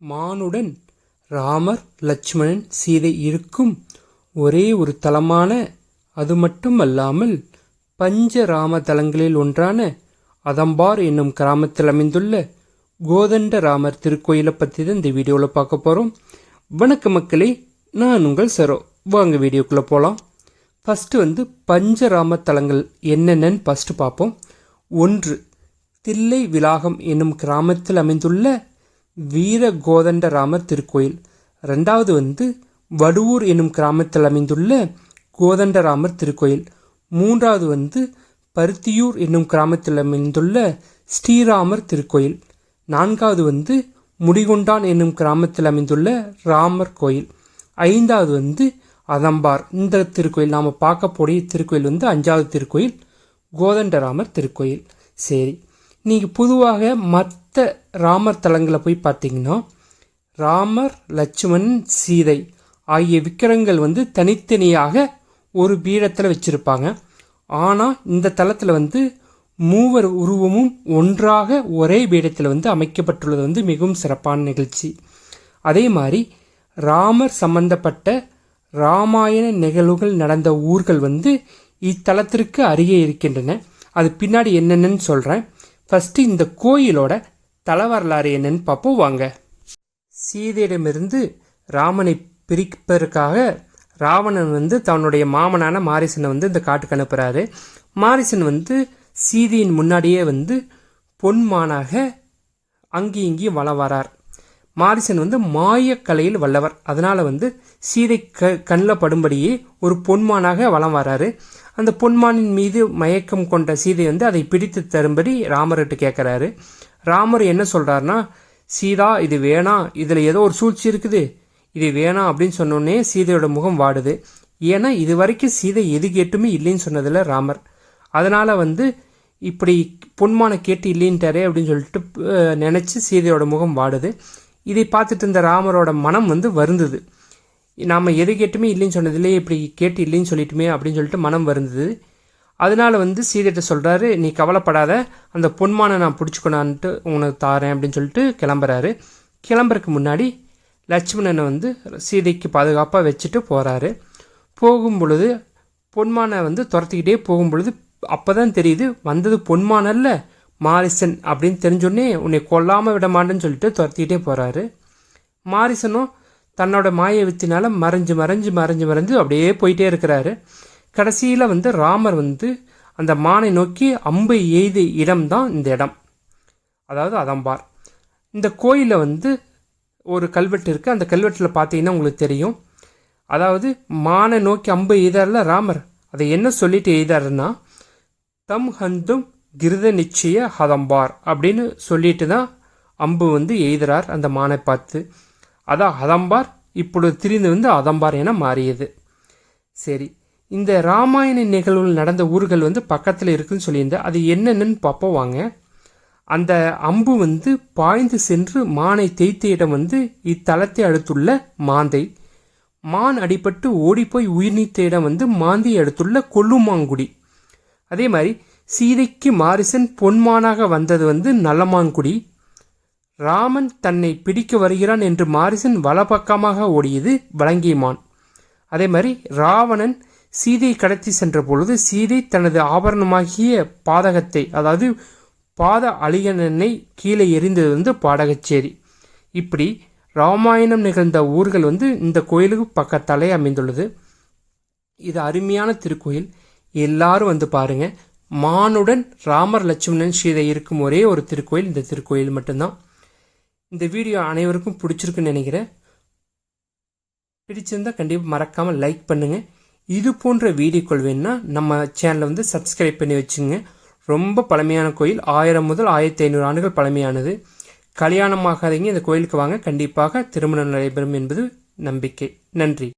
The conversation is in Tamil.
மானுடன் ராமர் லட்சுமணன் சீதை இருக்கும் ஒரே ஒரு தலமான அது மட்டும் அல்லாமல் பஞ்சராம தலங்களில் ஒன்றான அதம்பார் என்னும் கிராமத்தில் அமைந்துள்ள கோதண்ட ராமர் திருக்கோயிலை பற்றி தான் இந்த வீடியோவில் பார்க்க போகிறோம் வணக்க மக்களே நான் உங்கள் சரோ. வாங்க வீடியோக்குள்ளே போகலாம் ஃபஸ்ட்டு வந்து பஞ்சராம தலங்கள் என்னென்னு ஃபஸ்ட்டு பார்ப்போம். ஒன்று தில்லை விலாகம் என்னும் கிராமத்தில் அமைந்துள்ள வீர கோதண்டராமர் திருக்கோயில். ரெண்டாவது வந்து வடுவூர் என்னும் கிராமத்தில் அமைந்துள்ள கோதண்டராமர் திருக்கோயில். மூன்றாவது வந்து பருத்தியூர் என்னும் கிராமத்தில் அமைந்துள்ள ஸ்ரீராமர் திருக்கோயில். நான்காவது வந்து முடிகொண்டான் என்னும் கிராமத்தில் அமைந்துள்ள ராமர் கோயில். ஐந்தாவது வந்து அதம்பார். இந்த திருக்கோயில் நாம் பார்க்கப்போடிய திருக்கோயில் வந்து அஞ்சாவது திருக்கோயில் கோதண்டராமர் திருக்கோயில். சரி. நீங்கள் பொதுவாக மற்ற ராமர் தலங்களை போய் பார்த்தீங்கன்னா ராமர் லட்சுமணன் சீதை ஆகிய விக்கிரங்கள் வந்து தனித்தனியாக ஒரு பீடத்தில் வச்சுருப்பாங்க. ஆனால் இந்த தளத்தில் வந்து மூவர் உருவமும் ஒன்றாக ஒரே பீடத்தில் வந்து அமைக்கப்பட்டுள்ளது வந்து மிகவும் சிறப்பான நிகழ்ச்சி. அதே மாதிரி ராமர் சம்பந்தப்பட்ட ராமாயண நிகழ்வுகள் நடந்த ஊர்கள் வந்து இத்தலத்திற்கு அருகே இருக்கின்றன. அது பின்னாடி என்னென்னு சொல்கிறேன் ஃபஸ்ட்டு இந்த கோயிலோட தல வரலாறு என்னன்னு பார்ப்போம் வாங்க. சீதையிடமிருந்து ராமனை பிரிப்பதற்காக ராவணன் வந்து தன்னுடைய மாமனான மாரிசனை வந்து இந்த காட்டுக்கு அனுப்புகிறாரு மாரிசன் வந்து சீதையின் முன்னாடியே வந்து பொன்மானாக அங்கேயும் இங்கேயும் வளம் வரார். மாரிசன் வந்து மாயக்கலையில் வல்லவர். அதனால் வந்து சீதை க கண்ணில் படும்படியே ஒரு பொன்மானாக வளம் வராரு. அந்த பொன்மானின் மீது மயக்கம் கொண்ட சீதை வந்து அதை பிடித்து தரும்படி ராமர்கிட்ட கேட்குறாரு ராமர் என்ன சொல்கிறாருன்னா சீதா இது வேணாம் இதில் ஏதோ ஒரு சூழ்ச்சி இருக்குது. இது வேணாம் அப்படின்னு சொன்னோடனே சீதையோட முகம் வாடுது. ஏன்னா இது வரைக்கும் சீதை எது கேட்டுமே இல்லைன்னு சொன்னதில்ல ராமர். அதனால் வந்து இப்படி பொன்மானை கேட்டு இல்லைன்ட்டாரே அப்படின்னு சொல்லிட்டு நினச்சி சீதையோட முகம் வாடுது. இதை பார்த்துட்டு இருந்த ராமரோட மனம் வந்து வருந்தது. நாம் எது கேட்டுமே இல்லைன்னு சொன்னதில்லையே இப்படி கேட்டு இல்லைன்னு சொல்லிட்டுமே அப்படின்னு சொல்லிட்டு மனம் வருந்தது. அதனால வந்து சீதைகிட்ட சொல்கிறாரு நீ கவலைப்படாத அந்த பொன்மானை நான் பிடிச்சிக்கணான்ட்டு உனக்கு தாரேன் அப்படின்னு சொல்லிட்டு கிளம்புறாரு. கிளம்புறதுக்கு முன்னாடி லட்சுமணனை வந்து சீதைக்கு பாதுகாப்பாக வச்சுட்டு போகிறாரு போகும் பொழுது பொன்மானை வந்து துரத்திக்கிட்டே போகும் பொழுது அப்போ தான் தெரியுது வந்தது பொன்மானல்ல மாரிசன் அப்படின்னு தெரிஞ்சோடனே உன்னை கொல்லாமல் விட மாட்டேன்னு சொல்லிட்டு துரத்திக்கிட்டே போகிறாரு மாரிசனும் தன்னோட மாய வித்தினால மறைஞ்சு மறைஞ்சு மறைஞ்சு மறைஞ்சு அப்படியே போயிட்டே இருக்கிறாரு. கடைசியில் வந்து ராமர் வந்து அந்த மானை நோக்கி அம்பு எய்த இடம்தான் இந்த இடம். அதாவது அதம்பார். இந்த கோயிலில் வந்து ஒரு கல்வெட்டு இருக்குது அந்த கல்வெட்டில் பார்த்தீங்கன்னா உங்களுக்கு தெரியும். அதாவது மானை நோக்கி அம்பு எய்தார்ல ராமர். அதை என்ன சொல்லிட்டு எய்தாருன்னா தம் ஹந்தும் கிருத நிச்சய ஹதம்பார் அப்படின்னு சொல்லிட்டு தான் அம்பு வந்து எய்துறார் அந்த மானை பார்த்து. அதான் ஹதம்பார் இப்பொழுது திரிந்து வந்து அதம்பார் என மாறியது. சரி இந்த ராமாயண நிகழ்வில் நடந்த ஊர்கள் வந்து பக்கத்தில் இருக்குன்னு சொல்லியிருந்தேன். அது என்னென்னு பார்ப்போம் வாங்க. அந்த அம்பு வந்து பாய்ந்து சென்று மானை தேய்த்த இடம் வந்து இத்தலத்தை அடுத்துள்ள மாந்தை. மான் அடிபட்டு ஓடிப்போய் உயிர் நீத்த இடம் வந்து மாந்தியை அடுத்துள்ள கொல்லுமாங்குடி. அதே மாதிரி சீதைக்கு மாரிசன் பொன்மானாக வந்தது வந்து நல்லமான்குடி ராமன் தன்னை பிடிக்க வருகிறான் என்று மாரிசன் வலப்பக்கமாக ஓடியது வலங்கிமான். அதே மாதிரி ராவணன் சீதை கடத்தி சென்ற பொழுது சீதை தனது ஆபரணமாகிய பாதகத்தை அதாவது பாத அழிகனனை கீழே எரிந்தது வந்து பாடகச்சேரி. இப்படி ராமாயணம் நிகழ்ந்த ஊர்கள் வந்து இந்த கோயிலுக்கு பக்கத்தாலே அமைந்துள்ளது. இது அருமையான திருக்கோயில். எல்லாரும் வந்து பாருங்கள் மானுடன் ராமர் லட்சுமணன் சீதை இருக்கும் ஒரே ஒரு திருக்கோயில். இந்த திருக்கோயில் மட்டும்தான். இந்த வீடியோ அனைவருக்கும் பிடிச்சிருக்குன்னு நினைக்கிறேன். பிடிச்சிருந்தால் கண்டிப்பாக மறக்காமல் லைக் பண்ணுங்கள் இது போன்ற வீடியோக்கள் வேணுன்னா நம்ம சேனலை வந்து சப்ஸ்கிரைப் பண்ணி வச்சுங்க. ரொம்ப பழமையான கோயில். ஆயிரம் முதல் ஆயிரத்தி ஐநூறு ஆண்டுகள் பழமையானது. கல்யாணமாகாதீங்க. இந்த கோயிலுக்கு வாங்க. கண்டிப்பாக திருமணம் நடைபெறும் என்பது நம்பிக்கை. நன்றி.